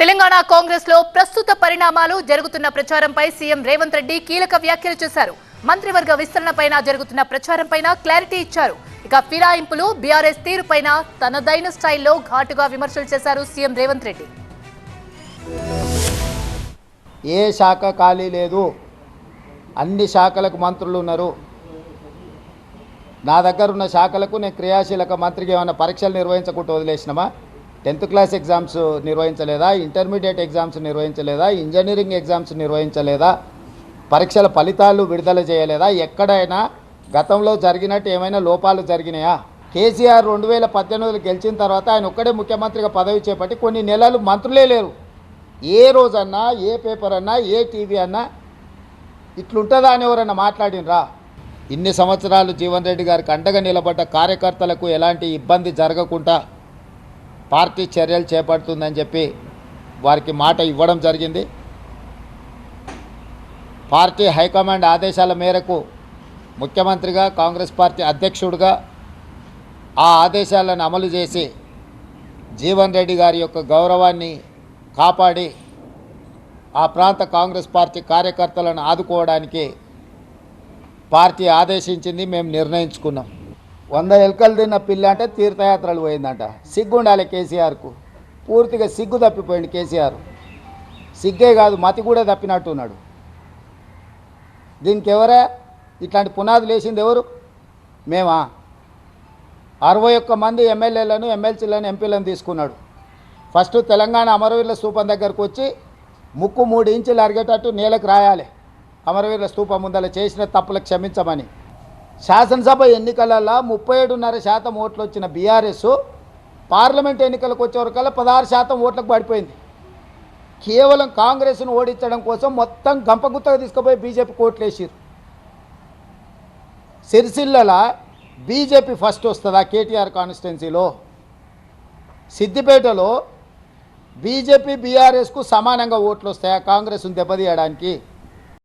తెలంగాణ కాంగ్రెస్లో ప్రస్తుత పరిణామాలు జరుగుతున్న ప్రచారంపై సీఎం రేవంత్ రెడ్డి కీలక వ్యాఖ్యలు చేశారు. మంత్రివర్గ విస్తరణపైన జరుగుతున్న ప్రచారంపైన క్లారిటీ ఇచ్చారు. ఇక ఫిరాయింపులు బీఆర్ఎస్ తీరుపైన తనదైన స్టైల్లో ఘాటుగా విమర్శలు చేశారు సీఎం రేవంత్ రెడ్డి. ఏ శాఖ ఖాళీ లేదు. అన్ని శాఖలకు మంత్రులు ఉన్నారు. నా దగ్గర ఉన్న శాఖలకు నేను క్రియాశీలక మంత్రికి ఏమైనా పరీక్షలు నిర్వహించకుండా వదిలేసినామా? టెన్త్ క్లాస్ ఎగ్జామ్స్ నిర్వహించలేదా? ఇంటర్మీడియట్ ఎగ్జామ్స్ నిర్వహించలేదా? ఇంజనీరింగ్ ఎగ్జామ్స్ నిర్వహించలేదా? పరీక్షల ఫలితాలు విడుదల చేయలేదా? ఎక్కడైనా గతంలో జరిగినట్టు ఏమైనా లోపాలు జరిగినాయా? కేసీఆర్ రెండు వేల పద్దెనిమిదిలో గెలిచిన తర్వాత ఆయన ఒక్కడే ముఖ్యమంత్రిగా పదవి చేపట్టి కొన్ని నెలలు మంత్రులే లేరు. ఏ రోజన్నా ఏ పేపర్ అన్నా ఏ టీవీ అన్నా ఇట్లుంటుందా అని ఎవరన్నా మాట్లాడినరా? ఇన్ని సంవత్సరాలు జీవన్ రెడ్డి గారికి అండగా నిలబడ్డ కార్యకర్తలకు ఎలాంటి ఇబ్బంది జరగకుండా పార్టీ చర్యలు చేపడుతుందని చెప్పి వారికి మాట ఇవ్వడం జరిగింది. పార్టీ హైకమాండ్ ఆదేశాల మేరకు ముఖ్యమంత్రిగా కాంగ్రెస్ పార్టీ అధ్యక్షుడిగా ఆ ఆదేశాలను అమలు చేసి జీవన్ రెడ్డి గారి యొక్క గౌరవాన్ని కాపాడి ఆ ప్రాంత కాంగ్రెస్ పార్టీ కార్యకర్తలను ఆదుకోవడానికి పార్టీ ఆదేశించింది మేము నిర్ణయించుకున్నాం. వంద ఎలుకలు తిన్న పిల్ల అంటే తీర్థయాత్రలు పోయిందంట. సిగ్గుండాలి కేసీఆర్కు. పూర్తిగా సిగ్గు తప్పిపోయింది కేసీఆర్. సిగ్గే కాదు మతి కూడా తప్పినట్టున్నాడు. దీనికి ఎవరే ఇట్లాంటి పునాదులు వేసింది ఎవరు? మేమా? అరవై ఒక్క మంది ఎమ్మెల్యేలను ఎమ్మెల్సీలను ఎంపీలను తీసుకున్నాడు. ఫస్ట్ తెలంగాణ అమరవీరుల స్థూపం దగ్గరకు వచ్చి ముక్కు మూడు ఇంచులు అరిగేటట్టు నేలకు రాయాలి. అమరవీరుల స్థూపం ముందల చేసిన తప్పులకు క్షమించమని. శాసనసభ ఎన్నికలలో ముప్పై ఏడున్నర శాతం ఓట్లు వచ్చిన బీఆర్ఎస్ పార్లమెంట్ ఎన్నికలకు వచ్చేవరకల్లా పదహారు శాతం ఓట్లకు పడిపోయింది. కేవలం కాంగ్రెస్ను ఓడించడం కోసం మొత్తం గంపగుత్తగా తీసుకుపోయి బీజేపీ కోట్లు వేసారు సిరిసిల్లల బీజేపీ ఫస్ట్ వస్తుందా కేటీఆర్ కాన్స్టిట్యున్సీలో? సిద్దిపేటలో బీజేపీ బీఆర్ఎస్కు సమానంగా ఓట్లు వస్తాయా? కాంగ్రెస్ను దెబ్బతీయడానికి